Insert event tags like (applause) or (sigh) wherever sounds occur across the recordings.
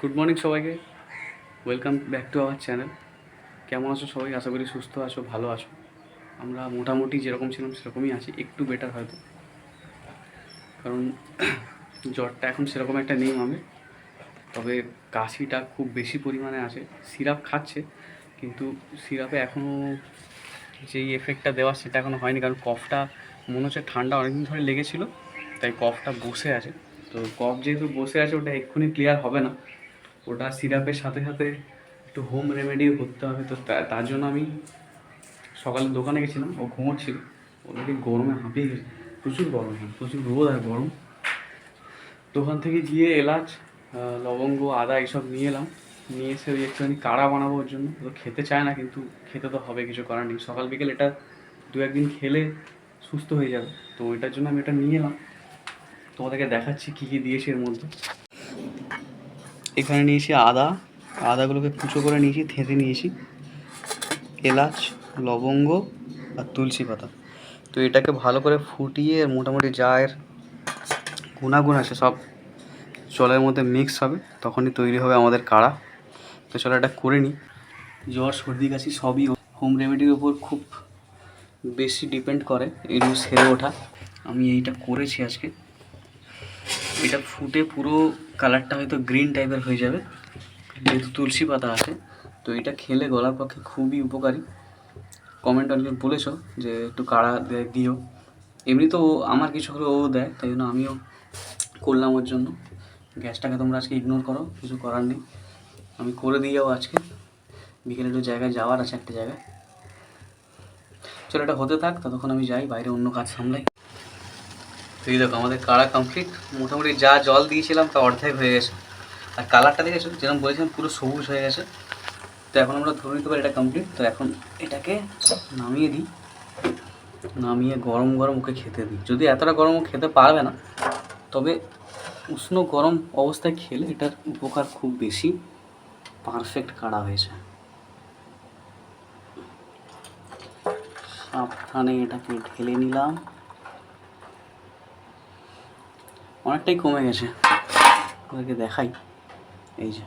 Good morning সবাইকে। Welcome back to our channel কেমন আছো সবাই? আশা করি সুস্থ আছো, ভালো আছো। আমরা মোটামুটি যেরকম ছিলাম সেরকমই আছি, একটু বেটার হয়তো। কারণ (clears throat) জ্বরটা এখন সেরকম একটা নেই আমি তবে কাশিটা খুব বেশি পরিমাণে আছে। সিরাপ খাচ্ছে, কিন্তু সিরাপে এখনও যেই এফেক্টটা দেওয়া সেটা এখনও হয়নি। কারণ কফটা মনে হচ্ছে ঠান্ডা অনেকদিন ধরে লেগেছিলো, তাই কফটা বসে আছে। তো কফ যেহেতু বসে আছে, ওটা এক্ষুনি ক্লিয়ার হবে না। ওটা সিরাপের সাথে সাথে একটু হোম রেমেডিও করতে হবে। তো তার জন্য আমি সকালে দোকানে গেছিলাম, ও ঘুমোচ্ছিল। ওদেরকে গরমে হাঁপিয়ে গেছে। প্রচুর গরম হ্যাঁ প্রচুর রোদ আর গরম। দোকান থেকে গিয়ে এলাচ লবঙ্গ, আদা এইসব নিয়ে এলাম। নিয়ে এসে ওই একটুখানি কাড়া বানাবো ওর জন্য। তো খেতে চায় না কিন্তু খেতে তো হবে, কিছু করার নেই। সকাল বিকেল এটা দু একদিন খেলে সুস্থ হয়ে যাবে। তো ওইটার জন্য আমি এটা নিয়ে এলাম। তোমাদেরকে দেখাচ্ছি কী কী দিয়েছি এর মধ্যে। এখানে নিয়েছি আদা। আদাগুলোকে কুচো করে নিয়েছি, থেঁতে নিয়েছি। এলাচ, লবঙ্গ আর তুলসী পাতা। তো এটাকে ভালো করে ফুটিয়ে মোটামুটি যা এর গুণাগুণ আছে সব জলের মধ্যে মিক্স হবে, তখনই তৈরি হবে আমাদের কাড়া। তো চলো এটা করে নিই। জ্বর, সর্দি, কাশি সবই হোম রেমেডির ওপর খুব বেশি ডিপেন্ড করে এগুলো সেরে ওঠা। আমি এইটা করেছি আজকে। এটা ফুটে পুরো কালারটা হয়তো গ্রিন টাইপের হয়ে যাবে। যেহেতু তুলসী পাতা আছে, তো এটা খেলে গলার পক্ষে খুবই উপকারী। কমেন্ট অনেকে বলেছ যে একটু কাড়া দিও। এমনি তো আমার কিছু হলে ও দেয়, তাই জন্য আমিও করলাম ওর জন্য। গ্যাসটাকে তোমরা আজকে ইগনোর করো, কিছু করার নেই। আমি করে দিয়ে যাব আজকে। বিকেলে একটু জায়গায় যাওয়ার আছে একটা জায়গায়। চলো এটা হতে থাক, ততক্ষণ আমি যাই, বাইরে অন্য কাজ সামলাই। তো এই দেখো, আমাদের কাড়া কমপ্লিট মোটামুটি যা জল দিয়েছিলাম তা অর্ধেক হয়ে গেছে। আর কালারটা দেখেছ? যেরকম বলেছিলাম, পুরো সবুজ হয়ে গেছে। তো এখন আমরা ধরে নিতে পারি এটা কমপ্লিট তো এখন এটাকে নামিয়ে দিই। নামিয়ে গরম গরম ওকে খেতে দিই। যদি এতটা গরম ও খেতে পারবে না, তবে উষ্ণ গরম অবস্থায় খেলে এটার উপকার খুব বেশি। পারফেক্ট কাড়া হয়েছে। সাবধানে এটাকে ঢেলে নিলাম। অনেকটাই কমে গেছে। ওদেরকে দেখাই। এই যে,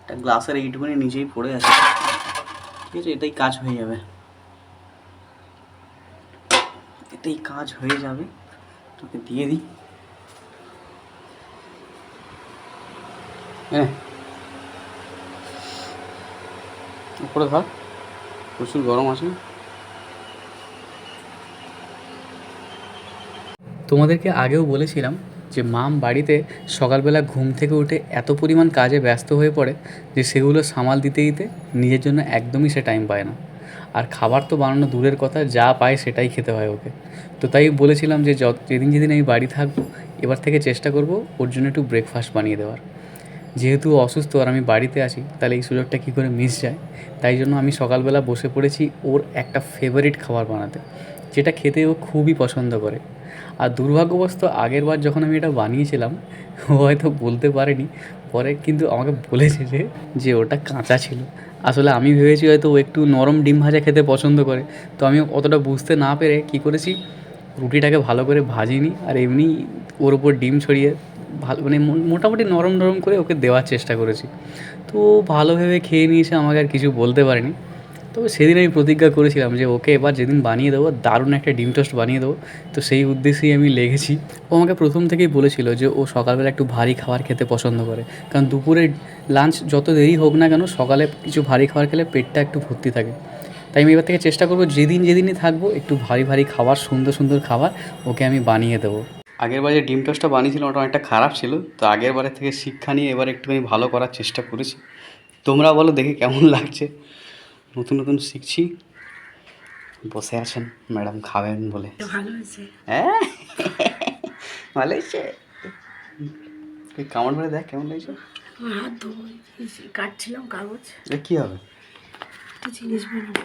একটা গ্লাসের এইটুকুনি নিচেই পড়ে আছে। ঠিক আছে এটাই কাজ হয়ে যাবে। এটাই কাজ হয়ে যাবে। তোকে দিয়ে দিই। হ্যাঁ উপরে ধর। প্রচুর গরম আছে। তোমাদেরকে আগেও বলেছিলাম যে মাম বাড়িতে সকালবেলা ঘুম থেকে উঠে এত পরিমাণ কাজে ব্যস্ত হয়ে পড়ে যে সেগুলো সামাল দিতে দিতে নিজের জন্য একদমই সে টাইম পায় না। আর খাবার তো বানানো দূরের কথা, যা পায় সেটাই খেতে হয় ওকে। তো তাই বলেছিলাম যে যেদিন যেদিন আমি বাড়ি থাকব, এবার থেকে চেষ্টা করব ওর জন্য একটু ব্রেকফাস্ট বানিয়ে দেওয়ার। যেহেতু অসুস্থ আর আমি বাড়িতে আছি, তাহলে এই সুযোগটা কী করে মিস যায়? তাই জন্য আমি সকালবেলা বসে পড়েছি ওর একটা ফেভারিট খাবার বানাতে, যেটা খেতে ও খুবই পছন্দ করে। আর দুর্ভাগ্যবশত আগের বার যখন আমি এটা বানিয়েছিলাম, ও হয়তো বলতে পারেনি। পরে কিন্তু আমাকে বলেছে যে যে ওটা কাঁচা ছিল। আসলে আমি ভেবেছি হয়তো ও একটু নরম ডিম ভাজা খেতে পছন্দ করে। তো আমি অতটা বুঝতে না পেরে কী করেছি, রুটিটাকে ভালো করে ভাজিনি আর এমনি ওর উপর ডিম ছড়িয়ে ভালো মানে মোটামুটি নরম নরম করে ওকে দেওয়ার চেষ্টা করেছি। তো ভালোভাবে খেয়ে নিয়েছে, আমাকে আর কিছু বলতে পারেনি। তবে সেদিন আমি প্রতিজ্ঞা করেছিলাম যে, ওকে, এবার যেদিন বানিয়ে দেবো, দারুণ একটা ডিম টোস্ট বানিয়ে দেবো। তো সেই উদ্দেশ্যেই আমি লেগেছি। ও আমাকে প্রথম থেকেই বলেছিল যে, ও সকালবেলা একটু ভারী খাবার খেতে পছন্দ করে। কারণ দুপুরে লাঞ্চ যত দেরি হোক না কেন, সকালে কিছু ভারী খাবার খেলে পেটটা একটু ভর্তি থাকে। তাই আমি এবার থেকে চেষ্টা করব, যেদিন যেদিনই থাকব, একটু ভারী ভারী খাবার, সুন্দর সুন্দর খাবার, ওকে আমি বানিয়ে দেবো। আগের বার যে ডিম টোস্টটা বানিয়েছিলাম, ওটা অনেকটা খারাপ ছিল। তো আগের বারের থেকে শিক্ষা নিয়ে এবার একটুখানি ভালো করার চেষ্টা করেছি। তোমরা বলো, দেখে কেমন লাগছে। নতুন নতুন শিখছি। বসে আছেন ম্যাডাম খাবেন বলে। ভালো হয়েছে। হ্যাঁ ভালো হয়েছে। তুই কামড় মেরে দেখ কেমন লাগছে? হাত ধোবো কাটছিলাম কাগজ। এটা কী হবে? একটা জিনিস বানাবো।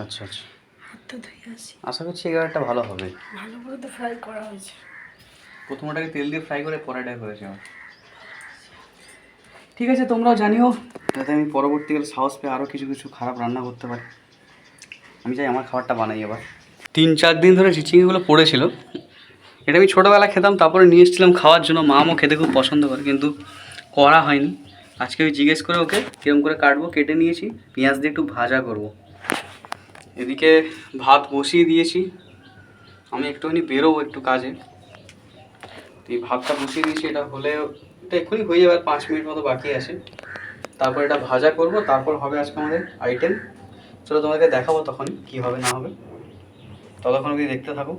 আচ্ছা আচ্ছা। হাতটা ধুয়ে আসি। আশা করছি এগারোটা ভালো হবে। ভালো করে তো ফ্রাই করা হয়েছে। প্রথমটাকে তেল দিয়ে ফ্রাই করে পরাটাই হয়েছে আমার। ঠিক আছে তোমরাও জানিও। যাতে আমি পরবর্তীকালে সাহস পেয়ে আরও কিছু কিছু খারাপ রান্না করতে পারি। আমি চাই আমার খাবারটা বানাই এবার তিন চার দিন ধরে চিচিংগুলো পড়েছিল। এটা আমি ছোটোবেলা খেতাম তারপরে নিয়ে এসেছিলাম খাওয়ার জন্য। মামও খেতে খুব পছন্দ করে কিন্তু করা হয়নি। আজকে ওই জিজ্ঞেস করে ওকে কিরম করে কাটবো কেটে নিয়েছি। পেঁয়াজ দিয়ে একটু ভাজা করব। এদিকে ভাত বসিয়ে দিয়েছি। আমি একটুখানি বেরোবো একটু কাজে। তো এই ভাতটা বসিয়ে দিয়েছি এটা হলে এটা এক্ষুনি হয়ে যাবে আর পাঁচ মিনিট মতো বাকি আছে। তারপর এটা ভাজা করব, তারপর হবে আজকে আমাদের আইটেম চলো তোমাদেরকে দেখাবো তখন কি হবে, না হবে। ততক্ষণ অবধি দেখতে থাকো।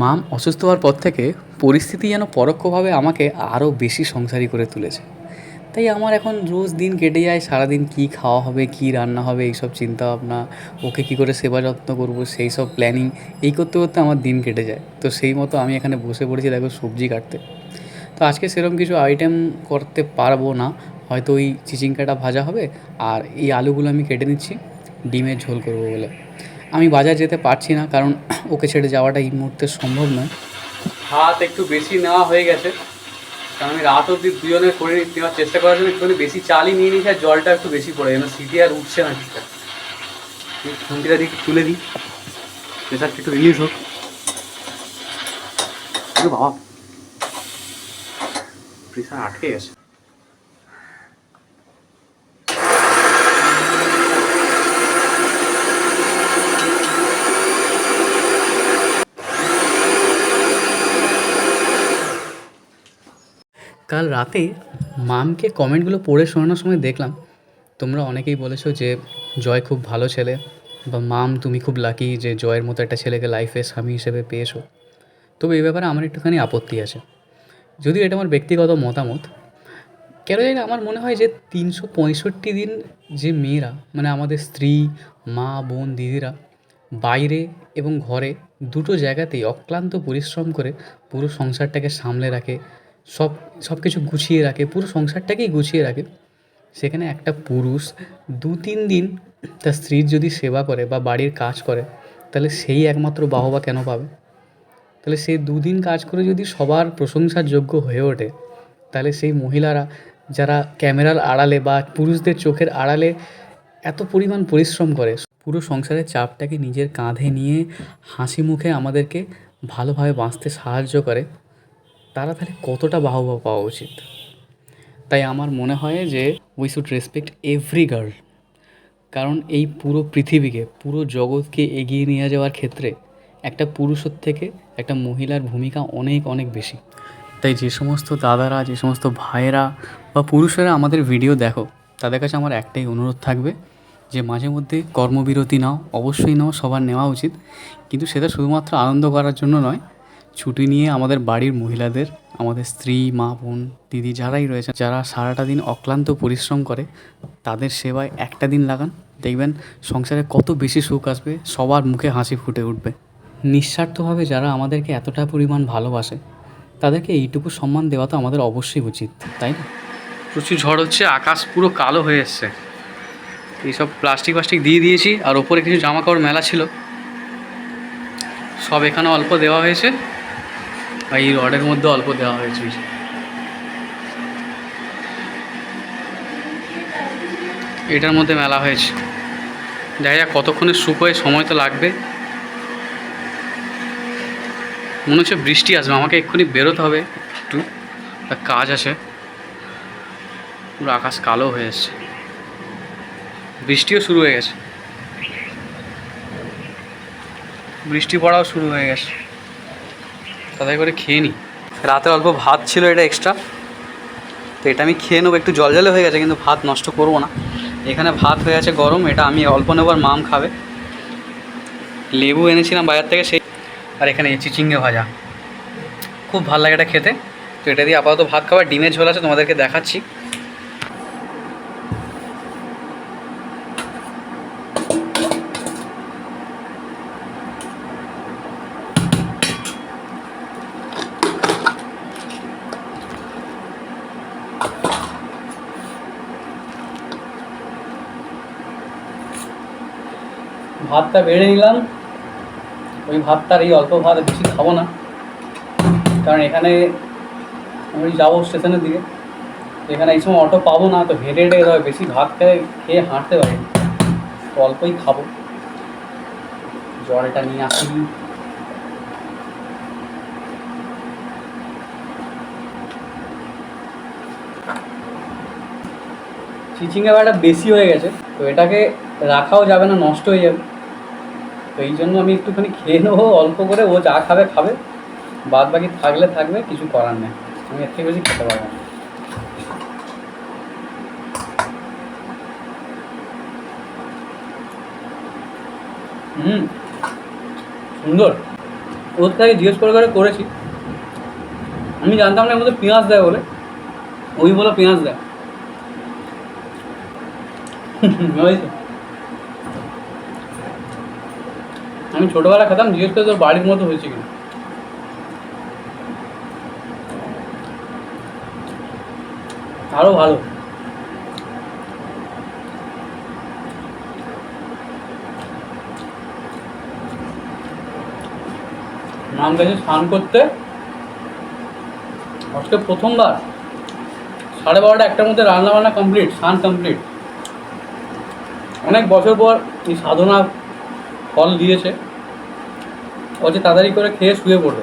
মাম অসুস্থ হওয়ার পর থেকে পরিস্থিতি যেন পরোক্ষভাবে আমাকে আরও বেশি সংসারী করে তুলেছে। তাই আমার এখন রোজ দিন কেটে যায়, সারাদিন কী খাওয়া হবে, কী রান্না হবে, এইসব চিন্তা ভাবনা ওকে কী করে সেবা যত্ন করব, সেই সব প্ল্যানিং এই করতে করতে আমার দিন কেটে যায়। তো সেই মতো আমি এখানে বসে পড়েছি, দেখো সবজি কাটতে। তো আজকে সেরকম কিছু আইটেম করতে পারব না। হয়তো ওই চিচিঙ্কাটা ভাজা হবে আর এই আলুগুলো আমি কেটে নিচ্ছি ডিমের ঝোল করব বলে। আমি বাজার যেতে পারছি না কারণ (clears throat) ওকে ছেড়ে যাওয়াটা এই মুহূর্তে সম্ভব নয়। হাত একটু বেশি নেওয়া হয়ে গেছে। কারণ আমি রাত অবধি দুজনে করে নেওয়ার চেষ্টা করার জন্য একটুখানি বেশি চালই নিয়ে নিয়েছি আর জলটা একটু বেশি পড়ে যেন সিটি আর উঠছে না ঠিকঠাক। একটু তুলে দিই। প্রেশারটা একটু রিলিজ হোক। বাবা। প্রেশার আটকে গেছে। কাল রাতে মামকে কমেন্টগুলো পড়ে শোনানোর সময় দেখলাম, তোমরা অনেকেই বলেছ যে জয় খুব ভালো ছেলে বা মাম তুমি খুব লাকি যে জয়ের মতো একটা ছেলেকে লাইফে স্বামী হিসেবে পেয়েছ। তবে এই ব্যাপারে আমার একটুখানি আপত্তি আছে। যদিও এটা আমার ব্যক্তিগত মতামত, কেন জানি আমার মনে হয় যে তিনশো পঁয়ষট্টি দিন যে মেয়েরা মানে আমাদের স্ত্রী, মা, বোন, দিদিরা বাইরে এবং ঘরে দুটো জায়গাতেই অক্লান্ত পরিশ্রম করে পুরো সংসারটাকে সামলে রাখে, সব সব কিছু গুছিয়ে রাখে, পুরো সংসারটাকেই গুছিয়ে রাখে, সেখানে একটা পুরুষ দু তিন দিন তার স্ত্রীর যদি সেবা করে বা বাড়ির কাজ করে, তাহলে সেই একমাত্র বাহবা কেন পাবে? তাহলে সেই দুদিন কাজ করে যদি সবার প্রশংসার যোগ্য হয়ে ওঠে, তাহলে সেই মহিলারা যারা ক্যামেরার আড়ালে বা পুরুষদের চোখের আড়ালে এত পরিমাণ পরিশ্রম করে, পুরো সংসারের চাপটাকে নিজের কাঁধে নিয়ে হাসি মুখে আমাদেরকে ভালোভাবে বাঁচতে সাহায্য করে, তারা তাহলে কতটা বাহবা পাওয়া উচিত? তাই আমার মনে হয় যে we should respect every girl কারণ এই পুরো পৃথিবীকে, পুরো জগৎকে এগিয়ে নিয়ে যাওয়ার ক্ষেত্রে একটা পুরুষের থেকে একটা মহিলার ভূমিকা অনেক অনেক বেশি। তাই যে সমস্ত দাদারা, যে সমস্ত ভাইয়েরা বা পুরুষেরা আমাদের ভিডিও দেখো, তাদের কাছে আমার একটাই অনুরোধ থাকবে যে মাঝে মধ্যে কর্মবিরতি নাও, অবশ্যই নাও, সবার নেওয়া উচিত। কিন্তু সেটা শুধুমাত্র আনন্দ করার জন্য নয়, ছুটি নিয়ে আমাদের বাড়ির মহিলাদের, আমাদের স্ত্রী, মা, বোন, দিদি যারাই রয়েছে যারা সারাটা দিন অক্লান্ত পরিশ্রম করে, তাদের সেবায় একটা দিন লাগান। দেখবেন সংসারে কত বেশি সুখ আসবে, সবার মুখে হাসি ফুটে উঠবে। নিঃস্বার্থভাবে যারা আমাদেরকে এতটা পরিমাণ ভালোবাসে, তাদেরকে এইটুকু সম্মান দেওয়া তো আমাদের অবশ্যই উচিত, তাই না? প্রচুর ঝড় হচ্ছে, আকাশ পুরো কালো হয়ে এসছে। এইসব প্লাস্টিক প্লাস্টিক দিয়ে দিয়েছি, আর ওপরে কিছু জামা কাপড় মেলা ছিল। সব এখানে অল্প দেওয়া হয়েছে, আর এই রডের মধ্যে অল্প দেওয়া হয়েছে। এটার মধ্যে মেলা হয়েছে। দেখা যাক কতক্ষণে শুকোয় সময় তো লাগবে। মনে হচ্ছে বৃষ্টি আসবে, আমাকে এক্ষুনি বেরোতে হবে একটু। কাজ আছে, পুরো আকাশ কালো হয়ে এসছে। বৃষ্টিও শুরু হয়ে গেছে। বৃষ্টি পড়াও শুরু হয়ে গেছে। তাদের করে খেয়ে নিই রাতে অল্প ভাত ছিল এটা এক্সট্রা তো এটা আমি খেয়ে নেব। একটু জল জলে হয়ে গেছে, কিন্তু ভাত নষ্ট করব না। এখানে ভাত হয়ে আছে গরম, এটা আমি অল্প নেবার মাম খাবে। লেবু এনেছিলাম বাজার থেকে, সেই আর এখানে চিচিঙ্গে ভাজা। খুব ভালো লাগে এটা খেতে। তো এটা দিয়ে আপাতত ভাত খাবার, ডিমের ঝোল আছে, তোমাদেরকে দেখাচ্ছি। ভাতটা বেড়ে নিলাম। ওই ভাতটার এই অল্প ভাত বেশি খাব না। কারণ এখানে আমি যাব স্টেশনের দিকে। এখানে এই সময় অটো পাবো না, তো হেঁটে হেঁটে হবে বেশি ভাত খেয়ে খেয়ে হাঁটতে পারি তো অল্পই খাব। জলটা নিয়ে আসি। ব্যাপারটা বেশি হয়ে গেছে, তো এটাকে রাখাও যাবে না, নষ্ট হয়ে যাবে। তো এই জন্য আমি একটুখানি খেয়ে নেব, অল্প করে, ও যা খাবে খাবে। বাদ বাকি থাকলে থাকবে, কিছু করার নেই। আমি এর থেকে বেশি খেতে পারব না। হুম। সুন্দর। ওর থেকে জিজ্ঞেস করে করে করেছি। আমি জানতাম না এর পেঁয়াজ দেয় বলে। ওই বলে পেঁয়াজ দেয়। (laughs) বুঝেছ? আমি ছোটবেলা খেতাম, জিজ্ঞেস করে তোর বাড়ির মতো হয়েছে কিনা। আরও ভালো। নাম গেছে স্নান করতে, আজকে প্রথমবার, সাড়ে বারোটা একটার মধ্যে রান্না বান্না কমপ্লিট স্নান কমপ্লিট অনেক বছর পর এই সাধনা ফল দিয়েছে। ও যে তাড়াতাড়ি করে খেয়ে শুয়ে পড়বে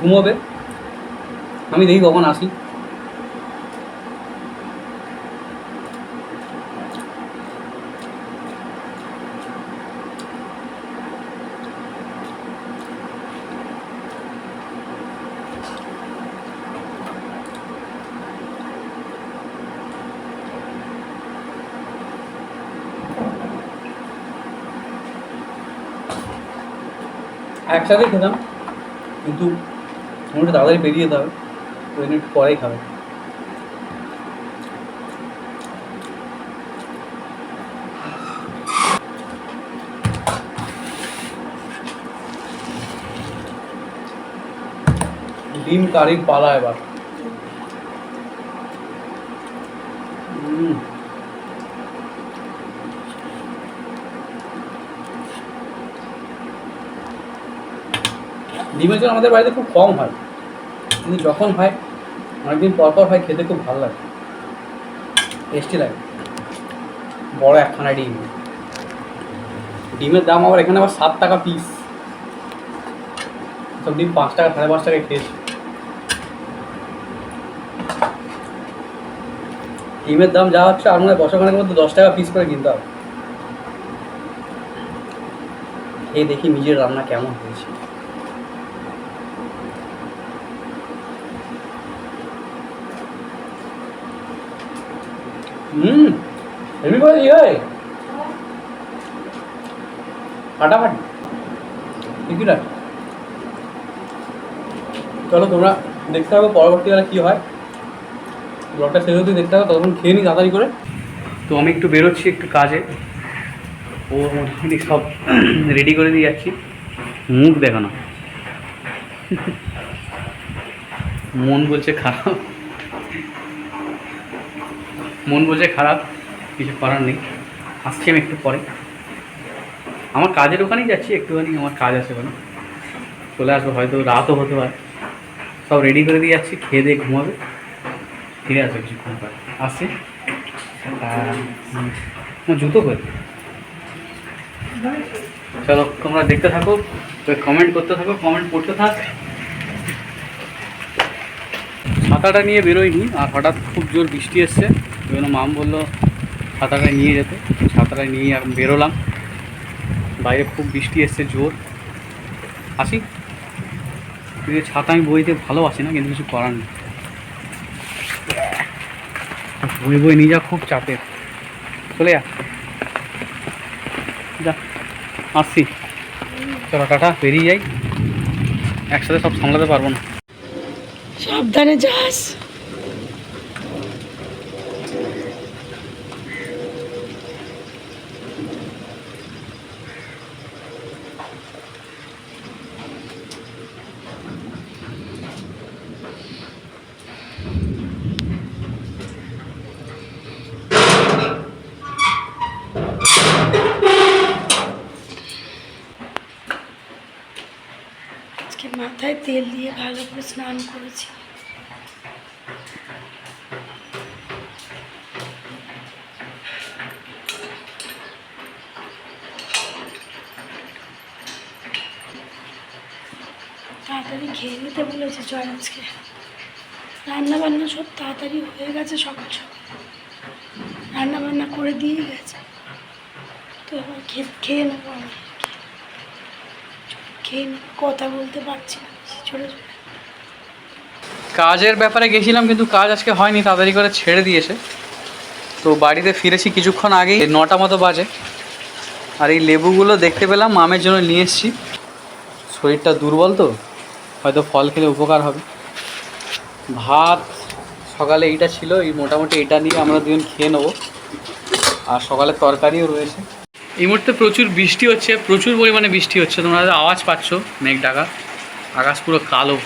ঘুমোবে। আমি দেখি কখন আসি। একসাথে খেতাম, কিন্তু আমার একটু তাড়াতাড়ি বেরিয়ে যেতে হবে ওই জন্য একটু পরেই খাবে ডিম কারির পালা এবার উম। ঝোল আমাদের বাড়িতে খুব কম হয়। কিন্তু যখন হয়, অনেকদিন পর পর হয়, খেতে খুব ভালো লাগে। টেস্টি লাগে। বড় একখানা ডিম। ডিমের দাম আবার এখানে আবার সাত টাকা পিস সব ডিম পাঁচ টাকা, সাড়ে পাঁচ টাকায় খেয়েছি ডিমের দাম যা হচ্ছে আর মনে বছরখানেকের মধ্যে দশ টাকা পিস করে কিনতে হবে। খেয়ে দেখি নিজের রান্না কেমন হয়েছে। হুম হেভি করে ইয়ে ফাটাফাটি ঠিকই না চলো, তোমরা দেখতে হবে পরবর্তীকালে কী হয়। ব্লগটা শেষ অবধি দেখতে হবে তখন খেয়ে নিই তাড়াতাড়ি করে। তো আমি একটু বেরোচ্ছি একটু কাজে। ও মোটামুটি সব রেডি করে দিয়ে যাচ্ছি। মুখ দেখো না মন বলছে খারাপ। মন বলছে খারাপ, কিছু করার নেই। আসছি আমি একটু পরে। আমার কাজের ওখানেই যাচ্ছি, একটুখানি আমার কাজ আছে ওখানে। চলে আসব, হয়তো রাতও হতে পারে। সব রেডি করে দিয়ে যাচ্ছি, খেয়ে দিয়ে ঘুমাবে। ফিরে আসবে কিছুক্ষণ পরে। আসছি। আমার জুতো করে চলো, তোমরা দেখতে থাকো কমেন্ট করতে থাকো কমেন্ট করতে থাক। ছাতাটা নিয়ে বেরোয়নি, আর হঠাৎ খুব জোর বৃষ্টি এসছে। জন্য মাম বলল ছাতাটা নিয়ে যেতে। ছাতাটা নিয়ে এখন বেরোলাম। বাইরে খুব বৃষ্টি এসছে, জোর। আসি। কিন্তু ছাতা আমি বইতে ভালোবাসি না, কিন্তু কিছু করার নেই। বই বই নিয়ে যা, খুব চাপের। চলে যা। যা, আসছি। চলো, টাটা, বেরিয়ে যাই। একসাথে সব সামলাতে পারব না। সাবধানে যাস আজকে মাথায় তেল দিয়ে ভালো করে স্নান করেছি। তাড়াতাড়ি খেয়ে নিতে বলেছে জয় রান্না বান্না সব তাড়াতাড়ি হয়ে গেছে সকাল সকাল রান্না বান্না করে দিয়ে গেছে। তো এবার খেয়ে নেব আমি। খেয়ে কথা বলতে পারছি না। কাজের ব্যাপারে গেছিলাম, কিন্তু কাজ আজকে হয়নি, তাড়াতাড়ি করে ছেড়ে দিয়েছে। তো বাড়িতে ফিরেছি কিছুক্ষণ আগেই, নটা মতো বাজে। আর এই লেবুগুলো দেখতে পেলাম মামের জন্য নিয়ে এসেছি। শরীরটা দুর্বল তো, হয়তো ফল খেলে উপকার হবে। ভাত, সকালে এইটা ছিল, এই মোটামুটি এটা নিয়ে আমরা দুজন খেয়ে নেব। আর সকালে তরকারিও রয়েছে। এই মুহূর্তে প্রচুর বৃষ্টি হচ্ছে, প্রচুর পরিমাণে বৃষ্টি হচ্ছে, তোমরা আওয়াজ পাচ্ছ, মেঘ ডাকা। আকাশ পুরো কালো।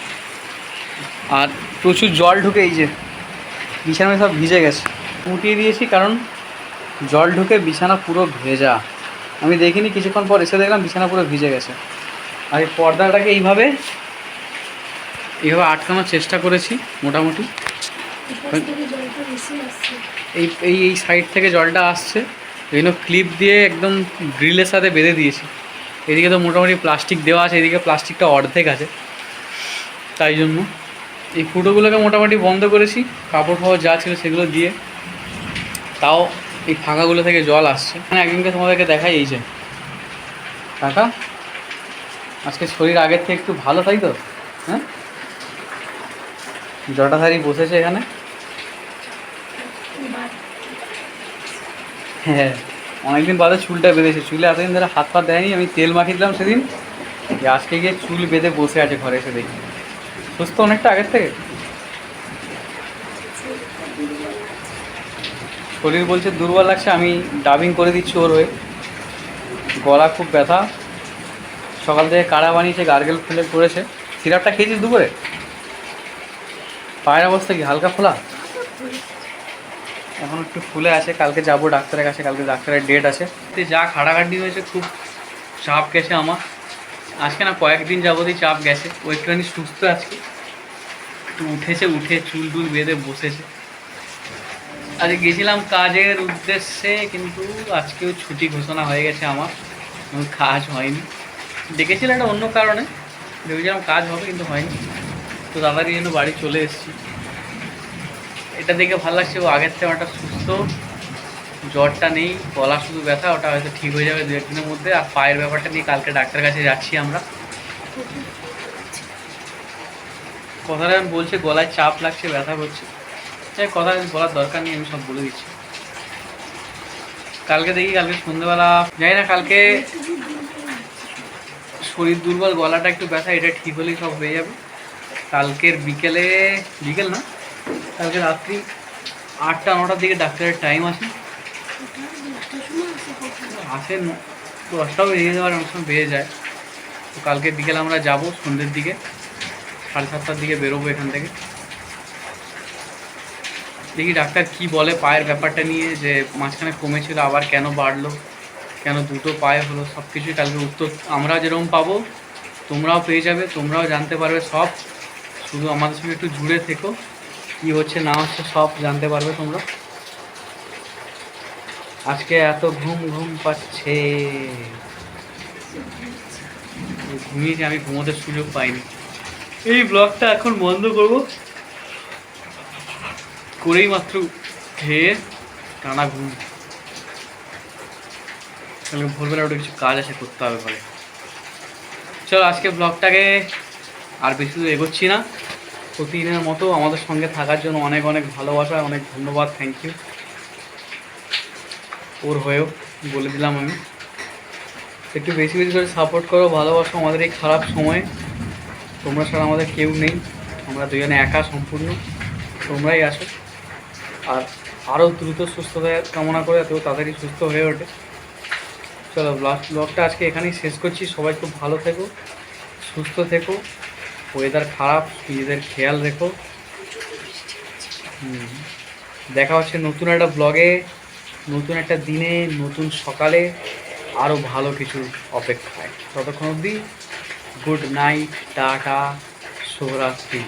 আর প্রচুর জল ঢুকে এই যে বিছানা সব ভিজে গেছে। উঠিয়ে দিয়েছি কারণ জল ঢুকে বিছানা পুরো ভেজা। আমি দেখিনি, কিছুক্ষণ পর এসে দেখলাম বিছানা পুরো ভিজে গেছে। আর এই পর্দাটাকে এইভাবে এইভাবে আটকানোর চেষ্টা করেছি মোটামুটি। এই এই এই সাইড থেকে জলটা আসছে। এই ক্লিপ দিয়ে একদম গ্রিলের সাথে বেঁধে দিয়েছি। এদিকে তো মোটামুটি প্লাস্টিক দেওয়া আছে, এদিকে প্লাস্টিকটা অর্ধেক আছে। তাই জন্য এই ফুটোগুলোকে মোটামুটি বন্ধ করেছি, কাপড় ফাপড় যা ছিল সেগুলো দিয়ে। তাও এই ফাঁকাগুলো থেকে জল আসছে। মানে একদিনকে তোমাদেরকে দেখাই, এই যে। কাকা, আজকে শরীর আগের থেকে একটু ভালো, তাই তো? হ্যাঁ? জটাধারী বসেছে এখানে? হ্যাঁ। অনেকদিন বাদে চুলটা বেঁধেছে। চুলে এতদিন ধরে হাত পা দেয়নি, আমি তেল মাখিয়ে দিলাম সেদিন। আজকে গিয়ে চুল বেঁধে বসে আছে ঘরে এসে দেখি। সুস্থ অনেকটা আগের থেকে? শরীর বলছে দুর্বল লাগছে, আমি ডাবিং করে দিচ্ছি ওর হয়ে। গলা খুব ব্যথা। সকাল থেকে কাড়া বানিয়েছে, গার্গেল ফুলে করেছে। সিরাপটা খেয়েছিস দুপুরে? পায়ের অবস্থা কি, হালকা ফোলা? এখন একটু ফুলে আছে, কালকে যাব ডাক্তারের কাছে, কালকে ডাক্তারের ডেট আছে। যা খাটাখাটি হয়েছে, খুব চাপ গেছে আমার। আজকে না কয়েকদিন যাবতই চাপ গেছে, ও একটুখানি সুস্থ আজকে। একটু উঠেছে, উঠে চুল টুল বেঁধে বসেছে। আজ গেছিলাম কাজের উদ্দেশ্যে, কিন্তু আজকেও ছুটি ঘোষণা হয়ে গেছে আমার। কাজ হয়নি। ডেকেছিলাম একটা অন্য কারণে। ভেবেছিলাম কাজ হবে, কিন্তু হয়নি। তো তাড়াতাড়ি জন্য বাড়ি চলে এসেছি। এটা দেখে ভালো লাগছে, ও আগের থেকে একটা সুস্থ। জ্বরটা নেই গলা শুধু ব্যথা, ওটা হয়তো ঠিক হয়ে যাবে দু একদিনের মধ্যে। আর পায়ের ব্যাপারটা নিয়ে কালকে ডাক্তারের কাছে যাচ্ছি আমরা। কথাটা বলছি, গলায় চাপ লাগছে, ব্যথা করছে। যাই কথা বলার দরকার নেই, আমি সব বলে দিচ্ছি। কালকে দেখি, কালকে সন্ধ্যেবেলা, জানি না, কালকে শরীর দুর্বল, গলাটা একটু ব্যথা, এটা ঠিক হলেই সব হয়ে যাবে। কালকের বিকেলে, বিকেল না? কালকে রাত্রি আটটা, নটার দিকে ডাক্তারের টাইম আছে। আসে ন- দশটাও বেরিয়ে যাওয়ার অনেক সময় বেড়ে যায়। তো কালকে বিকেলে আমরা যাব সন্ধ্যের দিকে, সাড়ে সাতটার দিকে বেরোবো এখান থেকে। দেখি ডাক্তার কি বলে, পায়ের ব্যাপারটা নিয়ে, যে মাঝখানে কমেছিল, আবার কেন বাড়লো, কেন দুটো পায়ে হলো সব কিছুই কালকে উত্তর আমরা যেরকম পাবো, তোমরাও পেয়ে যাবে, তোমরাও জানতে পারবে সব। শুধু আমাদের সঙ্গে একটু জুড়ে থেকো। কী হচ্ছে, না হচ্ছে, সব জানতে পারবে তোমরা। আজকে এত ঘুম ঘুম পাচ্ছে। ঘুমিয়েছি আমি ঘুমোতে সুযোগ পাইনি। এই ব্লগটা এখন বন্ধ করব। করেই মাত্র খেয়ে টানা ঘুম। ভোরবেলা ওটা কিছু কাজ আছে, করতে হবে ঘরে। চলো আজকে ব্লগটাকে আর বেশি দূর এগোচ্ছি না। প্রতিদিনের মতো আমাদের সঙ্গে থাকার জন্য অনেক অনেক ভালোবাসা, অনেক ধন্যবাদ থ্যাংক ইউ ওর হয়েও বলে দিলাম আমি। একটু বেশি বেশি করে সাপোর্ট করো, ভালোবাসো আমাদের এই খারাপ সময়ে। তোমরা ছাড়া আমাদের কেউ নেই। আমরা দুজনে একা সম্পূর্ণ। তোমরাই আসো। আর আরও দ্রুত সুস্থতা কামনা করে এত তাড়াতাড়ি সুস্থ হয়ে ওঠে। চলো ব্লগ ব্লগটা আজকে এখানেই শেষ করছি। সবাই খুব ভালো থেকো, সুস্থ থেকো। ওয়েদার খারাপ, নিজেদের খেয়াল রেখো। দেখা হচ্ছে নতুন একটা ব্লগে নতুন একটা দিনে, নতুন সকালে আরও ভালো কিছু অপেক্ষায়। ততক্ষণ অবধি গুড নাইট টাটা শুভরাত্রি